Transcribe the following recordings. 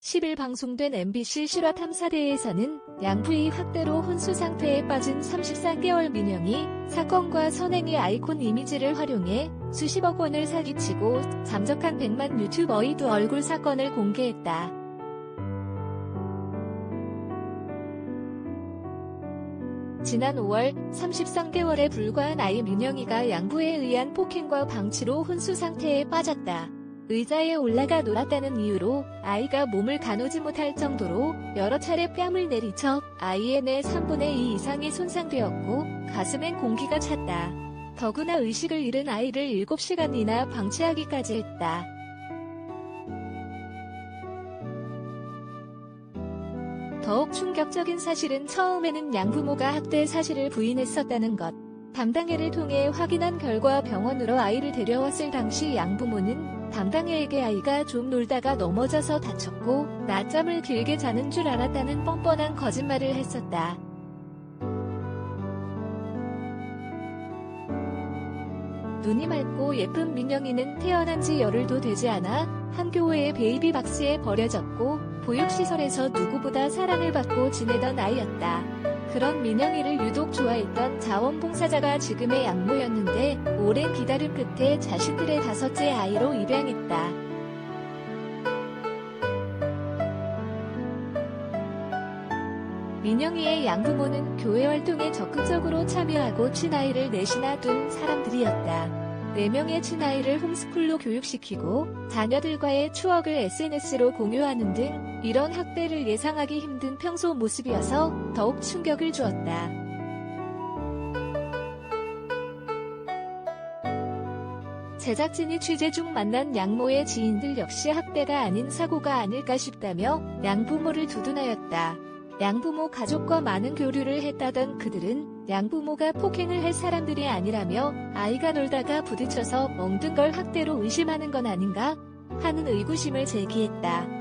10일 방송된 MBC 실화 탐사대에서는 양부의 학대로 혼수 상태에 빠진 33개월 민영이 사건과 선행의 아이콘 이미지를 활용해 수십억 원을 사기치고 잠적한 100만 유튜버의 두 얼굴 사건을 공개했다. 지난 5월 33개월에 불과한 아이 민영이가 양부에 의한 폭행과 방치로 혼수 상태에 빠졌다. 의자에 올라가 놀았다는 이유로 아이가 몸을 가누지 못할 정도로 여러 차례 뺨을 내리쳐 아이의 뇌 3분의 2 이상이 손상되었고 가슴엔 공기가 찼다. 더구나 의식을 잃은 아이를 7시간이나 방치하기까지 했다. 더욱 충격적인 사실은 처음에는 양부모가 학대 사실을 부인했었다는 것. 담당회를 통해 확인한 결과 병원으로 아이를 데려왔을 당시 양부모는 담당회에게 아이가 좀 놀다가 넘어져서 다쳤고 낮잠을 길게 자는 줄 알았다는 뻔뻔한 거짓말을 했었다. 눈이 맑고 예쁜 민영이는 태어난 지 열흘도 되지 않아 한 교회의 베이비 박스에 버려졌고 보육시설에서 누구보다 사랑을 받고 지내던 아이였다. 그런 민영이를 유독 좋아했던 자원봉사자가 지금의 양모였는데 오랜 기다림 끝에 자신들의 다섯째 아이로 입양했다. 민영이의 양부모는 교회 활동에 적극적으로 참여하고 친아이를 넷이나 둔 사람들이었다. 4명의 친아이를 홈스쿨로 교육시키고 자녀들과의 추억을 SNS로 공유하는 등 이런 학대를 예상하기 힘든 평소 모습이어서 더욱 충격을 주었다. 제작진이 취재 중 만난 양모의 지인들 역시 학대가 아닌 사고가 아닐까 싶다며 양부모를 두둔하였다. 양부모 가족과 많은 교류를 했다던 그들은 양부모가 폭행을 할 사람들이 아니라며 아이가 놀다가 부딪혀서 멍든 걸 학대로 의심하는 건 아닌가 하는 의구심을 제기했다.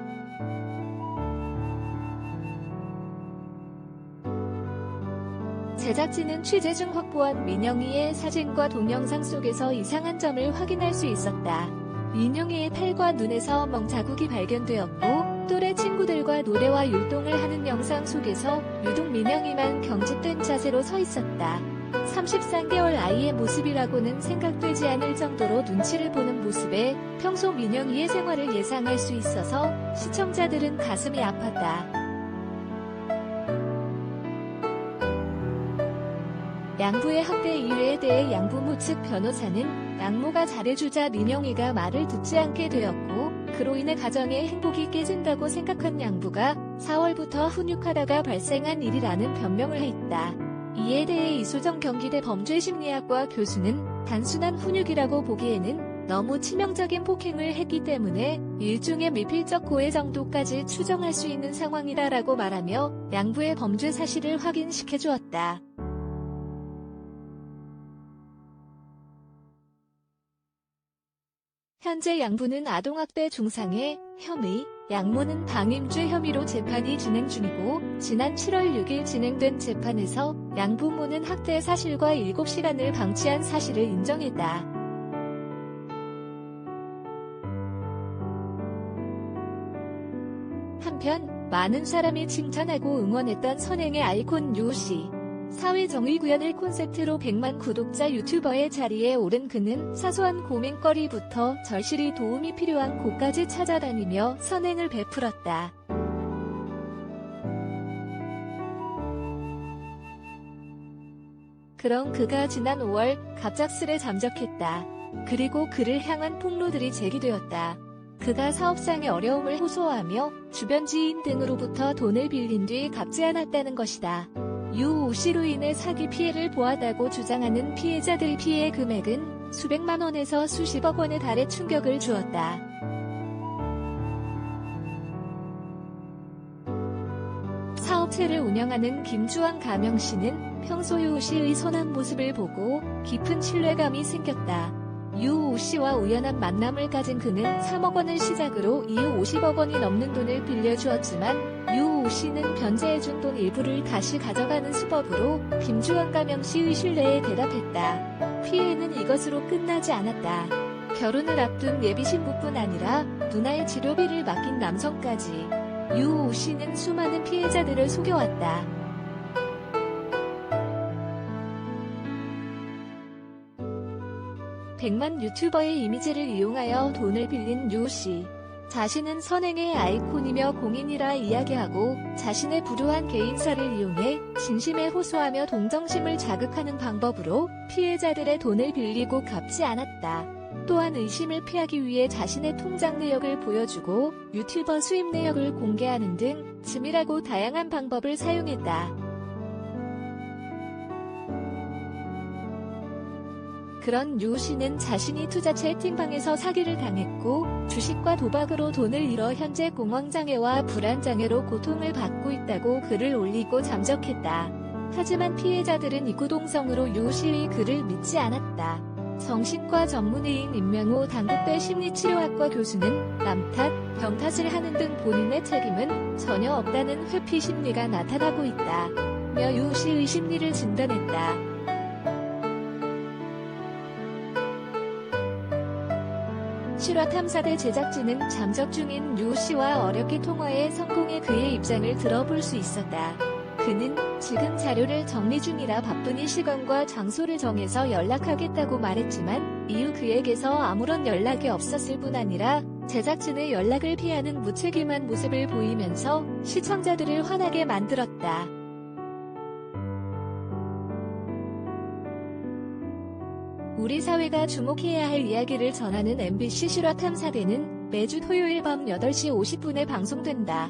제작진은 취재 중 확보한 민영이의 사진과 동영상 속에서 이상한 점을 확인할 수 있었다. 민영이의 팔과 눈에서 멍 자국이 발견되었고 또래 친구들과 노래와 율동을 하는 영상 속에서 유독 민영이만 경직된 자세로 서 있었다. 33개월 아이의 모습이라고는 생각되지 않을 정도로 눈치를 보는 모습에 평소 민영이의 생활을 예상할 수 있어서 시청자들은 가슴이 아팠다. 양부의 학대 이유에 대해 양부모 측 변호사는 양모가 잘해주자 민영이가 말을 듣지 않게 되었고 그로 인해 가정의 행복이 깨진다고 생각한 양부가 4월부터 훈육하다가 발생한 일이라는 변명을 했다. 이에 대해 이소정 경기대 범죄심리학과 교수는 단순한 훈육이라고 보기에는 너무 치명적인 폭행을 했기 때문에 일종의 미필적 고해 정도까지 추정할 수 있는 상황이다라고 말하며 양부의 범죄 사실을 확인시켜 주었다. 현재 양부는 아동학대 중상해 혐의, 양모는 방임죄 혐의로 재판이 진행 중이고 지난 7월 6일 진행된 재판에서 양부모는 학대 사실과 7시간을 방치한 사실을 인정했다. 한편 많은 사람이 칭찬하고 응원했던 선행의 아이콘 유씨. 사회 정의 구현을 콘셉트로 100만 구독자 유튜버의 자리에 오른 그는 사소한 고민거리부터 절실히 도움이 필요한 곳까지 찾아다니며 선행을 베풀었다. 그런 그가 지난 5월 갑작스레 잠적했다. 그리고 그를 향한 폭로들이 제기되었다. 그가 사업상의 어려움을 호소하며 주변 지인 등으로부터 돈을 빌린 뒤 갚지 않았다는 것이다. 유오 씨로 인해 사기 피해를 보았다고 주장하는 피해자들 피해 금액은 수백만 원에서 수십억 원에 달해 충격을 주었다. 사업체를 운영하는 김주환 가명 씨는 평소 유오 씨의 선한 모습을 보고 깊은 신뢰감이 생겼다. 유오 씨와 우연한 만남을 가진 그는 3억 원을 시작으로 이후 50억 원이 넘는 돈을 빌려주었지만 유오 씨는 변제해준 돈 일부를 다시 가져가는 수법으로 김주환 가명 씨의 신뢰에 대답했다. 피해는 이것으로 끝나지 않았다. 결혼을 앞둔 예비 신부뿐 아니라 누나의 치료비를 맡긴 남성까지 유오 씨는 수많은 피해자들을 속여왔다. 백만 유튜버의 이미지를 이용하여 돈을 빌린 유 씨. 자신은 선행의 아이콘이며 공인이라 이야기하고 자신의 불우한 개인사를 이용해 진심에 호소하며 동정심을 자극하는 방법으로 피해자들의 돈을 빌리고 갚지 않았다. 또한 의심을 피하기 위해 자신의 통장 내역을 보여주고 유튜버 수입 내역을 공개하는 등 치밀하고 다양한 방법을 사용했다. 그런 유 씨는 자신이 투자 채팅방에서 사기를 당했고 주식과 도박으로 돈을 잃어 현재 공황장애와 불안장애로 고통을 받고 있다고 글을 올리고 잠적했다. 하지만 피해자들은 이구동성으로 유 씨의 글을 믿지 않았다. 정신과 전문의인 임명호 당국대 심리치료학과 교수는 남 탓, 병 탓을 하는 등 본인의 책임은 전혀 없다는 회피 심리가 나타나고 있다. 며 유 씨의 심리를 진단했다. 실화 탐사대 제작진은 잠적 중인 유 씨와 어렵게 통화해 성공해 그의 입장을 들어볼 수 있었다. 그는 지금 자료를 정리 중이라 바쁘니 시간과 장소를 정해서 연락하겠다고 말했지만 이후 그에게서 아무런 연락이 없었을 뿐 아니라 제작진의 연락을 피하는 무책임한 모습을 보이면서 시청자들을 화나게 만들었다. 우리 사회가 주목해야 할 이야기를 전하는 MBC 실화 탐사대는 매주 토요일 밤 8시 50분에 방송된다.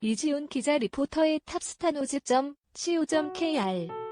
이지훈 기자 리포터의 탑스타노즈.co.kr